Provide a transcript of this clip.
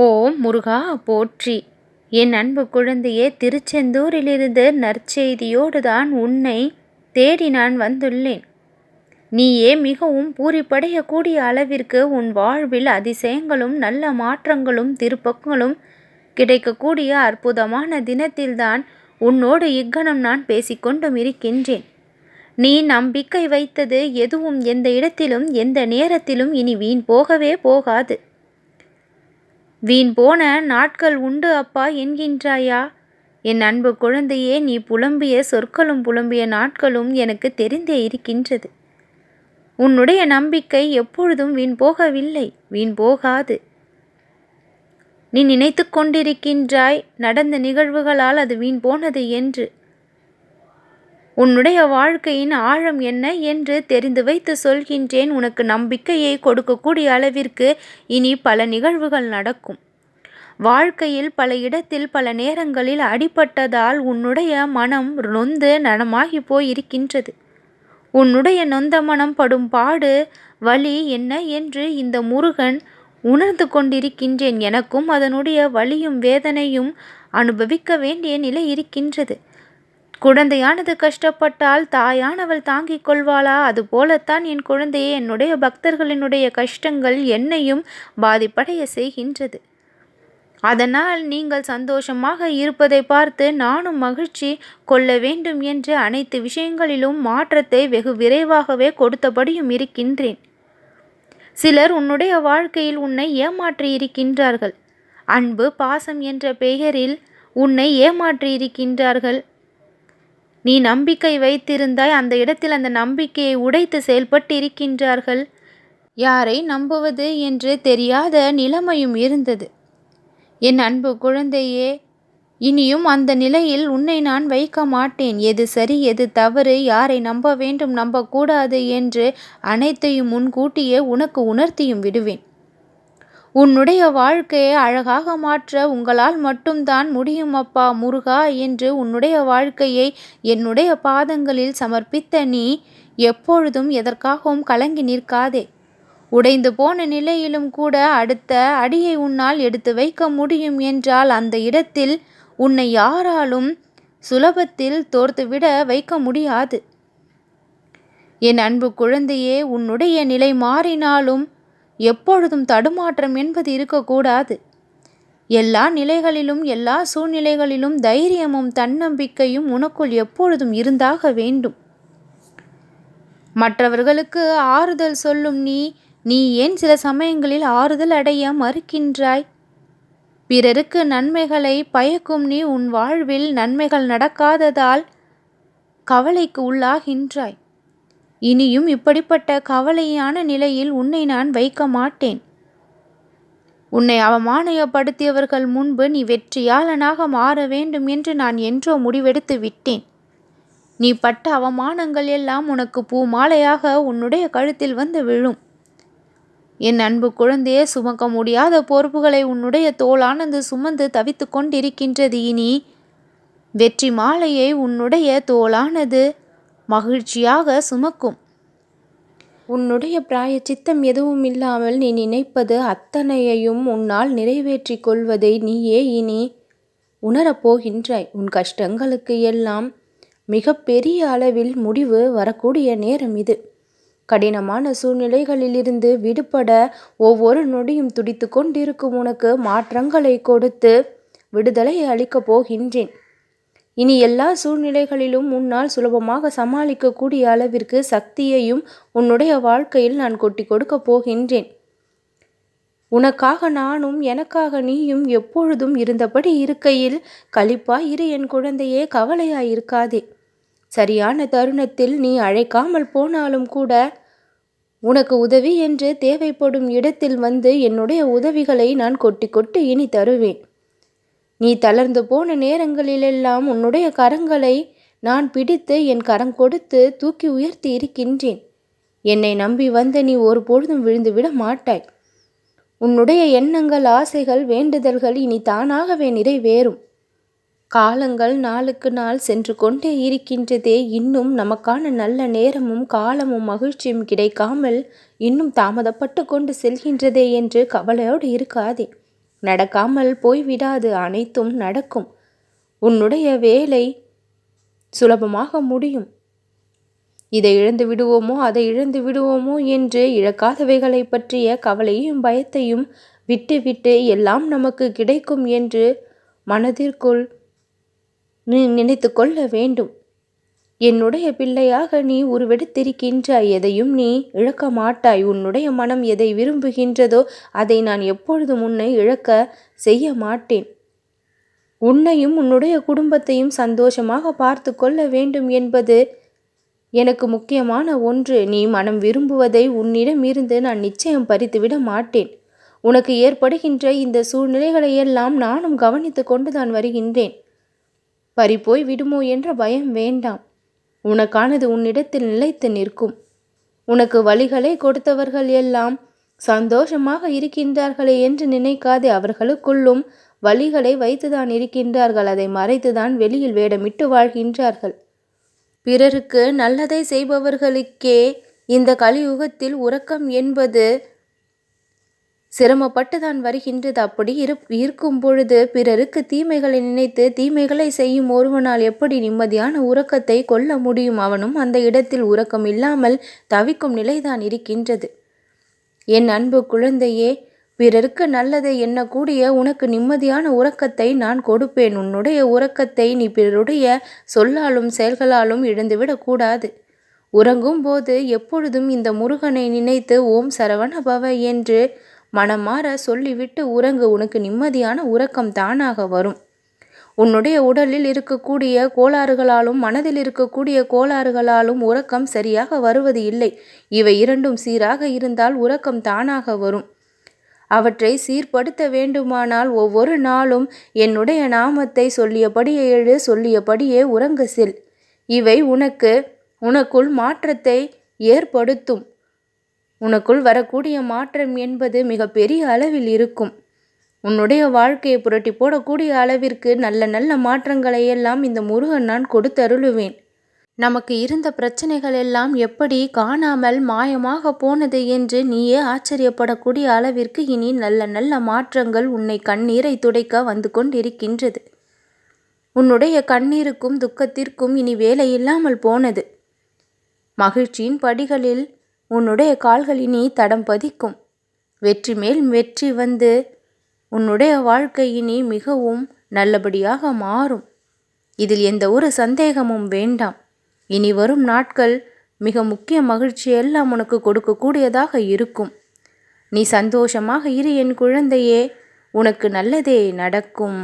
ஓம் முருகா போற்றி. என் அன்பு குழந்தையே திருச்செந்தூரிலிருந்து நற்செய்தியோடு தான் உன்னை தேடி நான் வந்துள்ளேன். நீயே மிகவும் பூரிப்படையக்கூடிய அளவிற்கு உன் வாழ்வில் அதிசயங்களும் நல்ல மாற்றங்களும் திருப்பங்களும் கிடைக்கக்கூடிய அற்புதமான தினத்தில்தான் உன்னோடு இக்கணம் நான் பேசிக்கொண்டும் இருக்கின்றேன். நீ நம்பிக்கை வைத்தது எதுவும் எந்த இடத்திலும் எந்த நேரத்திலும் இனி வீண் போகவே போகாது. வீண் போன நாட்கள் உண்டு அப்பா என்கின்றாயா? என் அன்பு குழந்தையே நீ புலம்பிய சொற்களும் புலம்பிய நாட்களும் எனக்கு தெரிந்தே இருக்கின்றது. உன்னுடைய நம்பிக்கை எப்பொழுதும் வீண் போகவில்லை வீண் போகாது. நீ நினைத்து கொண்டிருக்கின்றாய் நடந்த நிகழ்வுகளால் அது வீண் போனது என்று. உன்னுடைய வாழ்க்கையின் ஆழம் என்ன என்று தெரிந்து வைத்து சொல்கின்றேன். உனக்கு நம்பிக்கையை கொடுக்கக்கூடிய அளவிற்கு இனி பல நிகழ்வுகள் நடக்கும். வாழ்க்கையில் பல இடத்தில் பல நேரங்களில் அடிபட்டதால் உன்னுடைய மனம் நொந்து நனமாகி போயிருக்கின்றது. உன்னுடைய நொந்த மனம் படும் பாடு வலி என்ன என்று இந்த முருகன் உணர்ந்து கொண்டிருக்கின்றேன். எனக்கும் அதனுடைய வலியும் வேதனையும் அனுபவிக்க வேண்டிய நிலை இருக்கின்றது. குழந்தையானது கஷ்டப்பட்டால் தாயானவள் தாங்கிக் கொள்வாளா? அதுபோலத்தான் என் குழந்தையை என்னுடைய பக்தர்களினுடைய கஷ்டங்கள் என்னையும் பாதிப்படைய செய்கின்றது. அதனால் நீங்கள் சந்தோஷமாக இருப்பதை பார்த்து நானும் மகிழ்ச்சி கொள்ள வேண்டும் என்று அனைத்து விஷயங்களிலும் மாற்றத்தை வெகு விரைவாகவே கொடுத்தபடியும் இருக்கின்றேன். சிலர் உன்னுடைய வாழ்க்கையில் உன்னை ஏமாற்றி இருக்கின்றார்கள். அன்பு பாசம் என்ற பெயரில் உன்னை ஏமாற்றி இருக்கின்றார்கள். நீ நம்பிக்கை வைத்திருந்தாய் அந்த இடத்தில் அந்த நம்பிக்கையை உடைத்து செயல்பட்டு இருக்கின்றார்கள் யாரை நம்புவது என்று தெரியாத நிலைமையும் இருந்தது. என் அன்பு குழந்தையே இனியும் அந்த நிலையில் உன்னை நான் வைக்க மாட்டேன். எது சரி எது தவறு யாரை நம்ப வேண்டும் நம்பக்கூடாது என்று அனைத்தையும் முன்கூட்டியே உனக்கு உணர்த்தியும் விடுவேன். உன்னுடைய வாழ்க்கையை அழகாக மாற்ற உங்களால் மட்டும்தான் முடியும் அப்பா முருகா என்று உன்னுடைய வாழ்க்கையை என்னுடைய பாதங்களில் சமர்ப்பித்த நீ எப்பொழுதும் எதற்காகவும் கலங்கி நிற்காதே. உடைந்து போன நிலையிலும் கூட அடுத்த அடியை உன்னால் எடுத்து வைக்க முடியும் என்றால் அந்த இடத்தில் உன்னை யாராலும் சுலபத்தில் தோர்த்துவிட வைக்க முடியாது. என் அன்பு குழந்தையே உன்னுடைய நிலை மாறினாலும் எப்பொழுதும் தடுமாற்றம் என்பது இருக்கக்கூடாது. எல்லா நிலைகளிலும் எல்லா சூழ்நிலைகளிலும் தைரியமும் தன்னம்பிக்கையும் உனக்குள் எப்பொழுதும் இருந்தாக வேண்டும். மற்றவர்களுக்கு ஆறுதல் சொல்லும் நீ நீ ஏன் சில சமயங்களில் ஆறுதல் அடைய மறுக்கின்றாய்? பிறருக்கு நன்மைகளை பயக்கும் நீ உன் வாழ்வில் நன்மைகள் நடக்காததால் கவலைக்கு உள்ளாகின்றாய். இனியும் இப்படிப்பட்ட கவலையான நிலையில் உன்னை நான் வைக்க மாட்டேன். உன்னை அவமானயப்படுத்தியவர்கள் முன்பு நீ வெற்றியாளனாக மாற வேண்டும் என்று நான் என்றோ முடிவெடுத்து விட்டேன். நீ பட்ட அவமானங்கள் எல்லாம் உனக்கு பூ மாலையாக உன்னுடைய கழுத்தில் வந்து விழும். என் அன்பு குழந்தையே சுமக்க முடியாத பொறுப்புகளை உன்னுடைய தோளானது சுமந்து தவித்து கொண்டிருக்கின்றது. இனி வெற்றி மாலையை உன்னுடைய தோளானது மகிழ்ச்சியாக சுமக்கும். உன்னுடைய பிராய சித்தம் எதுவும் இல்லாமல் நீ நினைப்பது அத்தனையையும் உன்னால் நிறைவேற்றி கொள்வதை நீயே இனி உணரப்போகின்றாய் உன் கஷ்டங்களுக்கு எல்லாம் மிக பெரிய அளவில் முடிவு வரக்கூடிய நேரம் இது. கடினமான சூழ்நிலைகளிலிருந்து விடுபட ஒவ்வொரு நொடியும் துடித்து கொண்டிருக்கும் உனக்கு மாற்றங்களை கொடுத்து விடுதலை அளிக்கப் போகின்றேன். இனி எல்லா சூழ்நிலைகளிலும் உன்னால் சுலபமாக சமாளிக்கக்கூடிய அளவிற்கு சக்தியையும் உன்னுடைய வாழ்க்கையில் நான் கொட்டி கொடுக்கப் போகின்றேன். உனக்காக நானும் எனக்காக நீயும் எப்பொழுதும் இருந்தபடி இருக்கையில் கழிப்பாய் இரு என் குழந்தையே கவலையாய் இருக்காதே. சரியான தருணத்தில் நீ அழைக்காமல் போனாலும் கூட உனக்கு உதவி என்று தேவைப்படும் இடத்தில் வந்து என்னுடைய உதவிகளை நான் கொட்டி கொட்டி இனி தருவேன். நீ தளர்ந்து போன நேரங்களிலெல்லாம் உன்னுடைய கரங்களை நான் பிடித்து என் கரம் கொடுத்து தூக்கி உயர்த்தி இருக்கின்றேன். என்னை நம்பி வந்த நீ ஒரு பொழுதும் விழுந்து விட மாட்டாய். உன்னுடைய எண்ணங்கள் ஆசைகள் வேண்டுதல்கள் இனி தானாகவே நிறைவேறும். காலங்கள் நாளுக்கு நாள் சென்று கொண்டே இருக்கின்றதே இன்னும் நமக்கான நல்ல நேரமும் காலமும் மகிழ்ச்சியும் கிடைக்காமல் இன்னும் தாமதப்பட்டு கொண்டு செல்கின்றதே என்று கவலையோடு இருக்காதே. நடக்காமல் போய்விடாது அனைத்தும் நடக்கும். உன்னுடைய வேலை சுலபமாக முடியும். இதை இழந்து விடுவோமோ அதை இழந்து விடுவோமோ என்று இழக்காதவைகளை பற்றிய கவலையும் பயத்தையும் விட்டுவிட்டு எல்லாம் நமக்கு கிடைக்கும் என்று மனதிற்குள் நினைத்து கொள்ள வேண்டும். என்னுடைய பிள்ளையாக நீ உருவெடுத்திருக்கின்றாய் எதையும் நீ இழக்க மாட்டாய் உன்னுடைய மனம் எதை விரும்புகின்றதோ அதை நான் எப்பொழுதும் உன்னை இழக்க செய்ய மாட்டேன் உன்னையும் உன்னுடைய குடும்பத்தையும் சந்தோஷமாக பார்த்து கொள்ள வேண்டும் என்பது எனக்கு முக்கியமான ஒன்று. நீ மனம் விரும்புவதை உன்னிடம் இருந்து நான் நிச்சயம் பறித்துவிட மாட்டேன். உனக்கு ஏற்படுகின்ற இந்த சூழ்நிலைகளை எல்லாம் நானும் கவனித்து கொண்டுதான் வருகின்றேன். பறிப்போய் விடுமோ என்ற பயம் வேண்டாம். உனக்கானது உன்னிடத்தில் நிலைத்து நிற்கும். உனக்கு வழிகளை கொடுத்தவர்கள் எல்லாம் சந்தோஷமாக இருக்கின்றார்களே என்று நினைக்காதே அவர்களுக்குள்ளும் வழிகளை வைத்துதான் இருக்கின்றார்கள். அதை மறைத்துதான் வெளியில் வேடமிட்டு வாழ்கின்றார்கள். பிறருக்கு நல்லதை செய்பவர்களுக்கே இந்த கலியுகத்தில் உறக்கம் என்பது சிரமப்பட்டு தான் வருகின்றது. அப்படி இரு இருக்கும் பொழுது பிறருக்கு தீமைகளை நினைத்து தீமைகளை செய்யும் ஒருவனால் எப்படி நிம்மதியான உறக்கத்தை கொள்ள முடியும்? அவனும் அந்த இடத்தில் உறக்கம் இல்லாமல் தவிக்கும் நிலைதான் இருக்கின்றது. என் அன்பு குழந்தையே பிறருக்கு நல்லதை எண்ணக்கூடிய உனக்கு நிம்மதியான உறக்கத்தை நான் கொடுப்பேன். உன்னுடைய உறக்கத்தை நீ பிறருடைய சொல்லாலும் செயல்களாலும் இழந்துவிடக்கூடாது உறங்கும் போது எப்பொழுதும் இந்த முருகனை நினைத்து ஓம் சரவண பவ என்று மனமாற சொல்லிவிட்டு உறங்கு உனக்கு நிம்மதியான உறக்கம் தானாக வரும். உன்னுடைய உடலில் இருக்கக்கூடிய கோளாறுகளாலும் மனதில் இருக்கக்கூடிய கோளாறுகளாலும் உறக்கம் சரியாக வருவது இல்லை. இவை இரண்டும் சீராக இருந்தால் உறக்கம் தானாக வரும். அவற்றை சீர்படுத்த வேண்டுமானால் ஒவ்வொரு நாளும் என்னுடைய நாமத்தை சொல்லியபடியே எழு சொல்லியபடியே உறங்க செல். இவை உனக்கு உனக்குள் மாற்றத்தை ஏற்படுத்தும். உனக்குள் வரக்கூடிய மாற்றம் என்பது மிக பெரிய அளவில் இருக்கும். உன்னுடைய வாழ்க்கையை புரட்டி போடக்கூடிய அளவிற்கு நல்ல நல்ல மாற்றங்களை எல்லாம் இந்த முருகன் நான் கொடுத்தருளுவேன். நமக்கு இருந்த பிரச்சனைகள் எல்லாம் எப்படி காணாமல் மாயமாக போனது என்று நீயே ஆச்சரியப்படக்கூடிய அளவிற்கு இனி நல்ல நல்ல மாற்றங்கள் உன்னை கண்ணீரை துடைக்க வந்து கொண்டிருக்கின்றது. உன்னுடைய கண்ணீருக்கும் துக்கத்திற்கும் இனி வேலை இல்லாமல் போனது. மகிழ்ச்சியின் படிகளில் உன்னுடைய கால்கள் இனி தடம் பதிக்கும். வெற்றி மேல் வெற்றி வந்து உன்னுடைய வாழ்க்கை இனி மிகவும் நல்லபடியாக மாறும். இதில் எந்த ஒரு சந்தேகமும் வேண்டாம். இனி வரும் நாட்கள் மிக முக்கிய மகிழ்ச்சியெல்லாம் உனக்கு கொடுக்கக்கூடியதாக இருக்கும். நீ சந்தோஷமாக இரு என் குழந்தையே உனக்கு நல்லதே நடக்கும்.